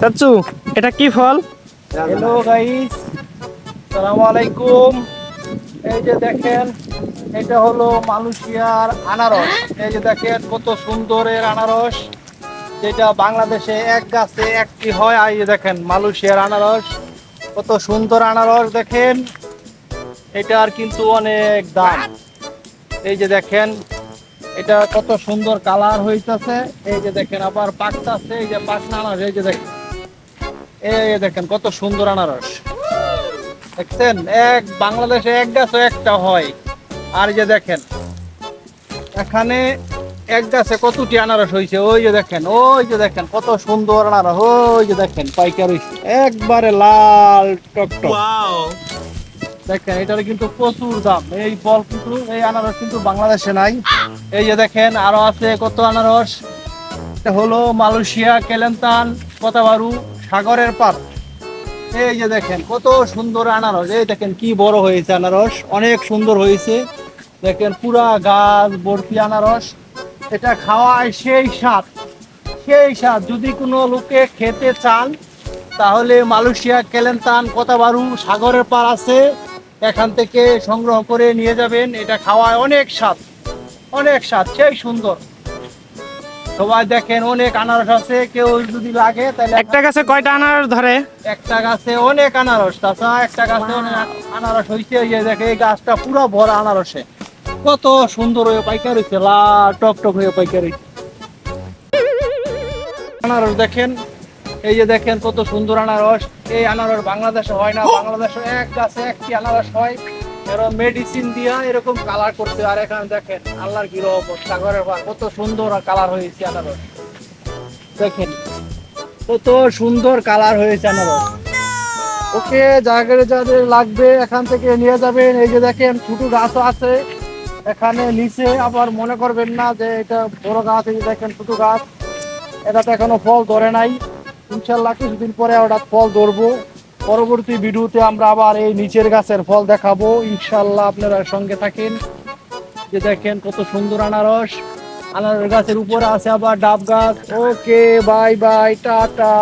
চাচু, এটা কি ফল? হ্যালো গাইস সালামু আলাইকুম। এই যে দেখেন, এটা হলো মালয়েশিয়ার আনারস। এই যে দেখেন, কত সুন্দরের আনারস। যেটা বাংলাদেশে এক গাছে একটি হয়। আর এই দেখেন, মালয়েশিয়ার আনারস। কত সুন্দর আনারস, দেখেন। এটার কিন্তু অনেক দাম। এই যে দেখেন, এটা কত সুন্দর কালার হইতাছে। এই যে দেখেন, আবার পাকতাছে। এই যে পাকনা আনারস, এই যে দেখেন। এই দেখেন কত সুন্দর আনারস। দেখছেন? এক বাংলাদেশে এক গাছে একটা হয়। আর যে দেখেন এখানে এক গাছে কতটি আনারস হয়েছে? ওই যে দেখেন ওই যে দেখেন কত সুন্দর আনারস। ওই যে দেখেন পাইকার। হয়েছে একবারে লাল টকটক দেখেন এটার কিন্তু প্রচুর দাম। এই ফল কিন্তু এই আনারস কিন্তু বাংলাদেশে নাই। এই যে দেখেন আরও আছে কত আনারস। এটা হলো মালয়েশিয়া কেলেন্তান কথাবারু সাগরের পার। এই যে দেখেন, কত সুন্দর আনারস। এই দেখেন কি বড় হয়েছে আনারস। অনেক সুন্দর হয়েছে। দেখেন পুরা গাছ ভর্তি আনারস। এটা খাওয়ায় সেই স্বাদ। সেই স্বাদ। যদি কোনো লোকে খেতে চান, তাহলে মালয়েশিয়া কেলেন্তান কথাবারু সাগরের পার আছে। এখান থেকে সংগ্রহ করে নিয়ে যাবেন। এটা খাওয়ায় অনেক স্বাদ। অনেক স্বাদ। সেই সুন্দর। সবাই দেখেন অনেক আনারস আছে কেউ যদি লাগে তাহলে একটা গাছে কয়টা আনারস ধরে? একটা গাছে অনেক আনারস তাছাড়া একটা গাছে অনেক আনারস হয়েছে এই দেখে এই গাছটা পুরো ভরা আনারসে। কত সুন্দর হয়ে পাইকার হয়েছে লাল টক টক হয়ে পাইকার। হয়েছে আনারস দেখেন এই যে দেখেন কত সুন্দর আনারস। এই আনারস বাংলাদেশে হয় না বাংলাদেশে এক গাছে একটি আনারস হয়। এরকম মেডিসিন দিয়া এরকম কালার করতে আর এখানে দেখেন, আল্লাহর কি রহমত সাগরের পার কত সুন্দর কালার হয়েছে আনারস। দেখেন, কত সুন্দর কালার হয়েছে আনারস। ওকে, যাদের যাদের লাগবে এখান থেকে নিয়ে যাবেন। এই যে দেখেন, ছোট গাছও আছে। এখানে নিচে আবার মনে করবেন না যে এটা বড় গাছ, এই দেখেন ছোট গাছ। এটাতে এখনও ফল ধরে নাই। ইনশাল্লাহ কিছুদিন পরে ওটা ফল ধরবো। পরবর্তী ভিডিওতে আমরা আবার এই নিচের গাছের ফল দেখাবো। ইনশাল্লাহ আপনারা সঙ্গে থাকেন। যে দেখেন কত সুন্দর আনারস। আনারস গাছের উপরে আছে আবার ডাব গাছ। Okay, bye bye, tata.